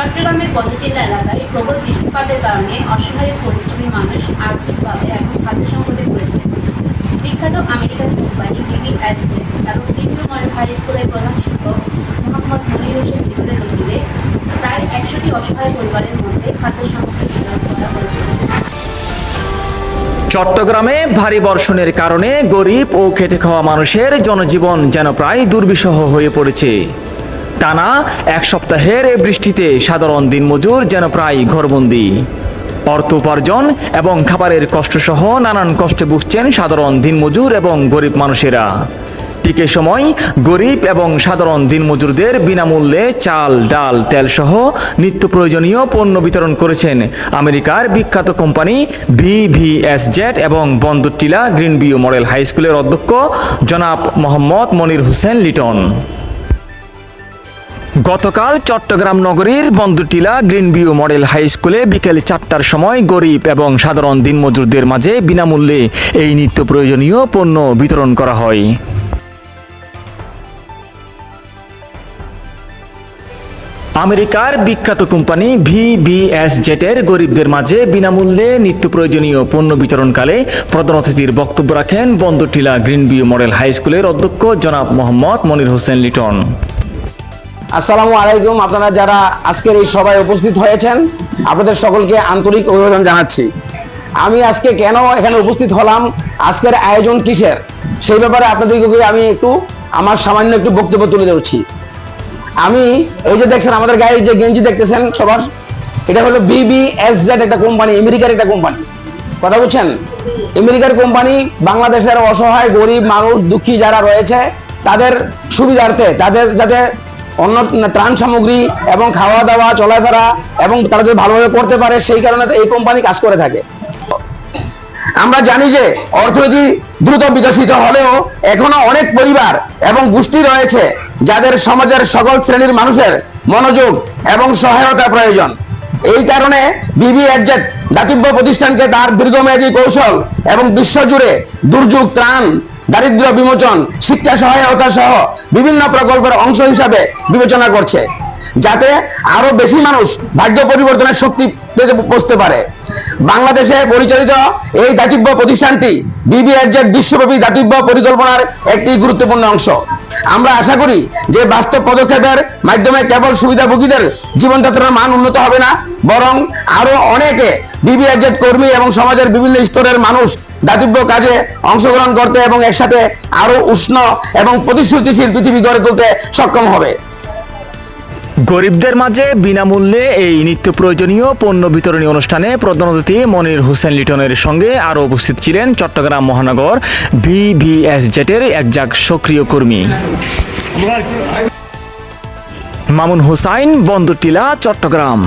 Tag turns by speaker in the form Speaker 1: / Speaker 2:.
Speaker 1: বন্দটিলা এলাকায় প্রবল বৃষ্টিপাতের কারণে অসহায় পরিশ্রমী মানুষ আর্থিকভাবে এখন খাদ্য সংকটে পড়েছে। বিখ্যাত আমেরিকান কোম্পানি বিবি অ্যাস্টেট এবং বিভিন্ন মডেল হাই স্কুলের প্রধান শিক্ষক মোহাম্মদ মনির হোসেন ভিতরে নদীতে প্রায় একশোটি অসহায় পরিবারের মধ্যে খাদ্য সামগ্রী বিতরণ করা হয়েছে।
Speaker 2: চট্টগ্রামে ভারী বর্ষণের কারণে গরিব ও খেটে খাওয়া মানুষের জনজীবন যেন প্রায় দুর্বিষহ হয়ে পড়েছে। টানা এক সপ্তাহের এই বৃষ্টিতে সাধারণ দিনমজুর যেন প্রায় ঘরবন্দি। অর্থ উপার্জন এবং খাবারের কষ্টসহ নানান কষ্টে বুঝছেন সাধারণ দিনমজুর এবং গরিব মানুষেরা। এ সময় গরিব এবং সাধারণ দিনমজুরদের বিনামূল্যে চাল, ডাল, তেলসহ নিত্য প্রয়োজনীয় পণ্য বিতরণ করেছেন আমেরিকার বিখ্যাত কোম্পানি ভিভিএস জেট এবং Bandartila green view model high স্কুলের অধ্যক্ষ জনাব মোহাম্মদ মনির হোসেন লিটন। গতকাল চট্টগ্রাম নগরীর Bandartila green view model high স্কুলে বিকেল চারটার সময় গরিব এবং সাধারণ দিনমজুরদের মাঝে বিনামূল্যে এই নিত্য প্রয়োজনীয় পণ্য বিতরণ করা হয়। আমেরিকার বিখ্যাত কোম্পানি ভিবিএস জেটের গরিবদের মাঝে বিনামূল্যে নিত্য প্রয়োজনীয় পণ্য বিতরণকালে প্রধান অতিথির বক্তব্য রাখেন Bandartila green view model high স্কুলের অধ্যক্ষ জনাব মোহাম্মদ মনির হোসেন লিটন।
Speaker 3: আসসালামু আলাইকুম। আপনারা যারা আজকের এই সভায় উপস্থিত হয়েছেন, আপনাদের সকলকে আন্তরিক অভিবাদন জানাচ্ছি। আমি আজকে কেন এখানে উপস্থিত হলাম? আজকের আয়োজন কিসের? সেই ব্যাপারে আপনাদেরকে আমি একটু, আমার সামান্য একটু বক্তব্য তুলে ধরছি। আমি, এই যে দেখছেন, আমাদের গায়ে যে গেঞ্জি দেখতেছেন সবার, এটা হলো বিবিএসজেড একটা কোম্পানি, আমেরিকার একটা কোম্পানি। কথা বুঝছেন? আমেরিকার কোম্পানি বাংলাদেশের অসহায়, গরিব মানুষ, দুঃখী যারা রয়েছে, তাদের সুবিধার্থে, তাদের যাতে অন্য ত্রাণ সামগ্রী এবং খাওয়া দাওয়া চলাফেরা এবং তারা যদি ভালোভাবে করতে পারে, সেই কারণে এই কোম্পানি কাজ করে থাকে। আমরা জানি যে অর্থনীতি দ্রুত বিকশিত হলেও এখনও অনেক পরিবার এবং গোষ্ঠী রয়েছে যাদের সমাজের সকল শ্রেণির মানুষের মনোযোগ এবং সহায়তা প্রয়োজন। এই কারণে বিবি এজেট দাতব্য প্রতিষ্ঠানকে তার দীর্ঘমেয়াদী কৌশল এবং বিশ্বজুড়ে দুর্যোগ, ত্রাণ দারিদ্র বিমোচন, শিক্ষা সহায়তা সহ বিভিন্ন প্রকল্পের অংশ হিসাবে বিবেচনা করছে, যাতে আরও বেশি মানুষ ভাগ্য পরিবর্তনের শক্তি পেতে বসতে পারে। বাংলাদেশে পরিচালিত এই দাতব্য প্রতিষ্ঠানটি বিবিএসজেড বিশ্বব্যাপী দাতব্য পরিকল্পনার একটি গুরুত্বপূর্ণ অংশ। আমরা আশা করি যে বাস্তব পদক্ষেপের মাধ্যমে কেবল সুবিধাভোগীদের জীবনযাত্রার মান উন্নত হবে না, বরং আরও অনেকে বিবিএসজেড কর্মী এবং সমাজের বিভিন্ন স্তরের মানুষ দাতব্য কাজে অংশগ্রহণ করতে এবং একসাথে আরও উষ্ণ এবং প্রতিশ্রুতিশীল পৃথিবী গড়ে তুলতে সক্ষম হবে।
Speaker 2: গরিবদের মাঝে বিনামূল্যে এই নিত্য প্রয়োজনীয় পণ্য বিতরণী অনুষ্ঠানে প্রধান অতিথি মনির হোসেন লিটনের সঙ্গে আরও উপস্থিত ছিলেন চট্টগ্রাম মহানগর ভিভিএস জেটের একজাক সক্রিয় কর্মী। মামুন হুসাইন বন্দরটিলা চট্টগ্রাম।